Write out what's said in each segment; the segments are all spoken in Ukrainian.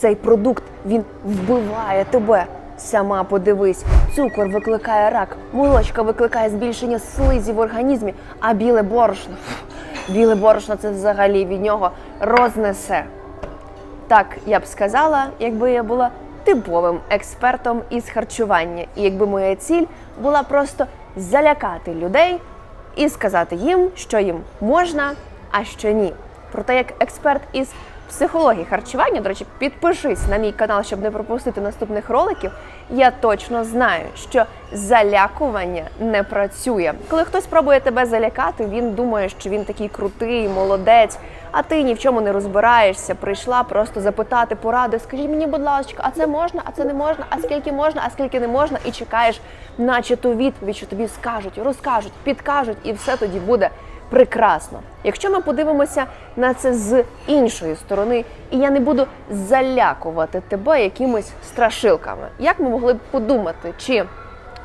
Цей продукт він вбиває тебе. Сама подивись, цукор викликає рак, молочка викликає збільшення слизі в організмі, а біле борошно, біле борошно це взагалі від нього рознесе. Так я б сказала, якби я була типовим експертом із харчування, і якби моя ціль була просто залякати людей і сказати їм, що їм можна, а що ні. Проте, як експерт із психології харчування, до речі, підпишись на мій канал, щоб не пропустити наступних роликів. Я точно знаю, що залякування не працює. Коли хтось пробує тебе залякати, він думає, що він такий крутий, молодець, а ти ні в чому не розбираєшся. Прийшла просто запитати поради. Скажіть мені, будь ласка, а це можна, а це не можна, а скільки можна, а скільки не можна, і чекаєш, наче ту відповідь, що тобі скажуть, розкажуть, підкажуть, і все тоді буде прекрасно. Якщо ми подивимося на це з іншої сторони, і я не буду залякувати тебе якимись страшилками, як ми могли б подумати, чи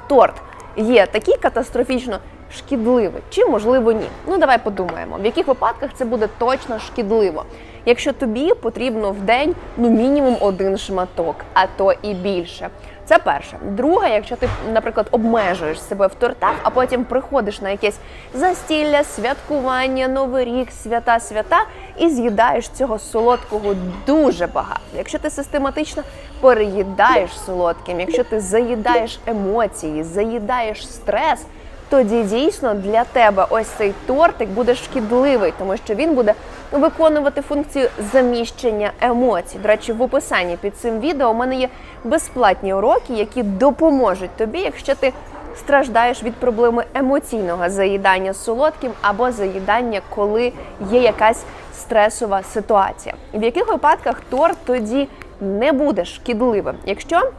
торт є такий катастрофічно шкідливий, чи можливо ні? Ну давай подумаємо, в яких випадках це буде точно шкідливо. Якщо тобі потрібно в день ну мінімум один шматок, а то і більше. Це перше. Друге, якщо ти, наприклад, обмежуєш себе в тортах, а потім приходиш на якесь застілля, святкування, новий рік, свята, свята і з'їдаєш цього солодкого дуже багато. Якщо ти систематично переїдаєш солодким, якщо ти заїдаєш емоції, заїдаєш стрес. Тоді дійсно для тебе ось цей тортик буде шкідливий, тому що він буде виконувати функцію заміщення емоцій. До речі, в описанні під цим відео у мене є безплатні уроки, які допоможуть тобі, якщо ти страждаєш від проблеми емоційного заїдання солодким або заїдання, коли є якась стресова ситуація. В яких випадках торт тоді не буде шкідливим, якщо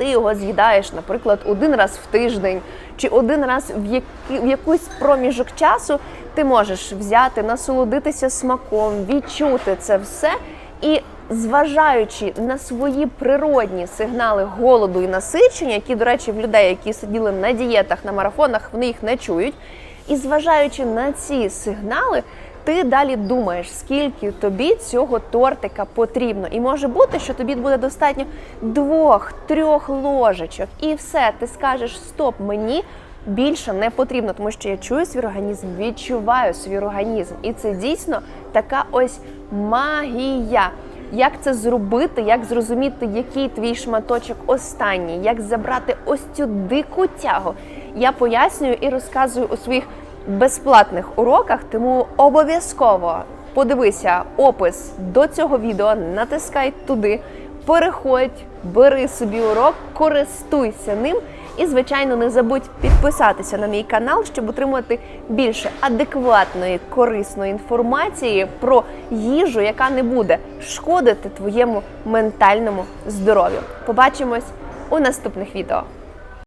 ти його з'їдаєш, наприклад, один раз в тиждень чи один раз в, які, в якийсь проміжок часу, ти можеш взяти, насолодитися смаком, відчути це все і. Зважаючи на свої природні сигнали голоду і насичення, які, до речі, в людей, які сиділи на дієтах, на марафонах, вони їх не чують. І зважаючи на ці сигнали, ти далі думаєш, скільки тобі цього тортика потрібно. І може бути, що тобі буде достатньо двох-трьох ложечок, і все, ти скажеш стоп, мені більше не потрібно, тому що я чую свій організм, відчуваю свій організм. І це дійсно така ось магія. Як це зробити, як зрозуміти, який твій шматочок останній, як забрати ось цю дику тягу, я пояснюю і розказую у своїх безплатних уроках, тому обов'язково подивися опис до цього відео, натискай туди, переходь, бери собі урок, користуйся ним. І, звичайно, не забудь підписатися на мій канал, щоб отримати більше адекватної, корисної інформації про їжу, яка не буде шкодити твоєму ментальному здоров'ю. Побачимось у наступних відео.